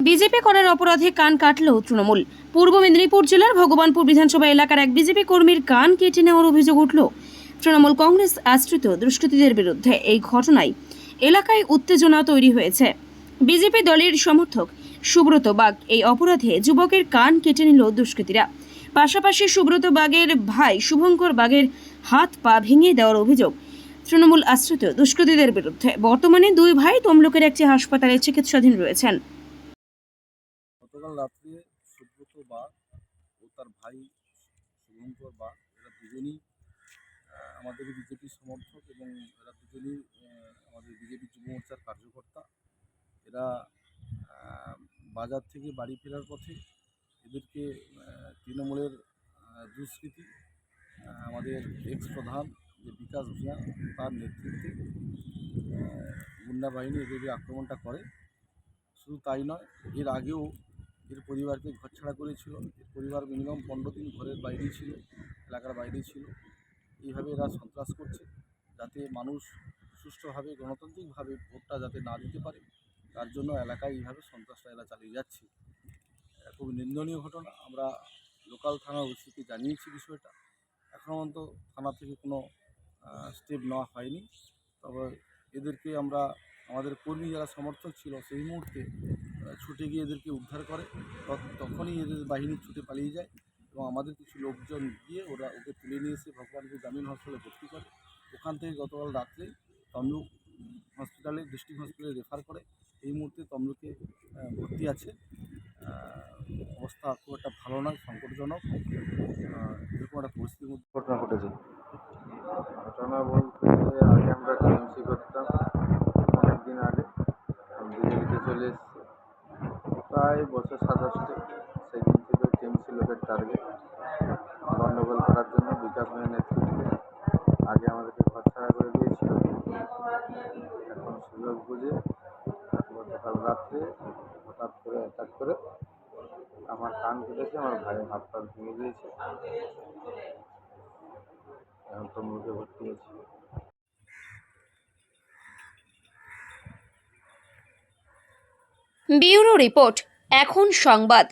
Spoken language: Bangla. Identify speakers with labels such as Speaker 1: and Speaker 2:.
Speaker 1: বিজেপি করার অপরাধে কান কাটল তৃণমূল। পূর্ব মেদিনীপুর জেলার ভগবানপুর বিধানসভা এলাকার এক বিজেপি কর্মীর কান কেটে নেওয়ার অভিযোগ উঠল। তৃণমূল কংগ্রেস আশ্রিত দুষ্কৃতীদের বিরুদ্ধে এই ঘটনায় এলাকায় উত্তেজনা তৈরি হয়েছে। বিজেপি দলের সমর্থক সুব্রত বাগ এই অপরাধে যুবকের কান কেটে নিল দুষ্কৃতীরা। পাশাপাশি সুব্রত বাগের ভাই শুভঙ্কর বাগের হাত পা ভেঙে দেওয়ার অভিযোগ তৃণমূল আশ্রিত দুষ্কৃতীদের বিরুদ্ধে। বর্তমানে দুই ভাই তমলুকের একটি হাসপাতালে চিকিৎসাধীন রয়েছেন।
Speaker 2: রাত্রে সুব্রত বাগ ও তার ভাই শুভঙ্কর বাগ এরা দুজনই আমাদের বিজেপি সমর্থক এবং এরা দুজনই আমাদের বিজেপি যুব মোর্চার কার্যকর্তা। এরা বাজার থেকে বাড়ি ফেরার পথে এদেরকে তৃণমূলের দুষ্কৃতী আমাদের এক্স প্রধান যে বিকাশ ভূঁইয়া, তার নেতৃত্বে গুন্ডা বাহিনী এদের আক্রমণটা করে। শুধু তাই নয়, এর আগেও এর পরিবারকে ঘরছাড়া করেছিল। এর পরিবার মিনিমাম পনেরো দিন ঘরের বাইরেই ছিল, এলাকার বাইরেই ছিল। এইভাবে এরা সন্ত্রাস করছে যাতে মানুষ সুষ্ঠুভাবে, গণতান্ত্রিকভাবে ভোটটা যাতে না দিতে পারে। তার জন্য এলাকায় এইভাবে সন্ত্রাসটা এরা চালিয়ে যাচ্ছে। খুব নিন্দনীয় ঘটনা। আমরা লোকাল থানার ওসিকে জানিয়েছি বিষয়টা। এখনও পর্যন্ত থানা থেকে কোনো স্টেপ নেওয়া হয়নি। তবে এদেরকে আমরা, আমাদের কর্মী যারা সমর্থক ছিল, সেই মুহূর্তে ছুটে গিয়ে এদেরকে উদ্ধার করে তখ- তখনই এদের বাহিনী ছুটে পালিয়ে যায় এবং আমাদের কিছু লোকজন গিয়ে ওরা ওকে তুলে নিয়ে এসে ভগবানপুর গ্রামীণ হসপিটালে ভর্তি করে। ওখান থেকে গতকাল রাত্রে তমলুক হসপিটালে ডিস্ট্রিক্ট হসপিটালে রেফার করে। এই মুহূর্তে তমলুকে ভর্তি আছে। অবস্থা খুব একটা ভালো নয় সংকটজনক। এরকম একটা পরিস্থিতির মধ্যে ঘটনা ঘটেছে।
Speaker 3: ঘটনা বলতে আগে আমরা টিএমসি করতাম অনেক দিন আগে বিজেপিতে চলে এসেছি প্রায় বছর সাতাশটি। সেদিন থেকে টিএমসি লোকের টার্গেট গণ্ডগোল করার জন্য বিকাশ ভাইয়ের নেতৃত্বে আগে আমাদেরকে ঘরছাড়া করে দিয়েছিল। এখন সুযোগ বুঝে গতকাল রাত্রে হঠাৎ করে অ্যাটাক করে আমার কান কেটেছে, আমার ভাইয়ের হাত পা ভেঙে দিয়েছে। এখন তমলুকে ভর্তি আছি
Speaker 1: ব্যুরো রিপোর্ট। এখন সংবাদ।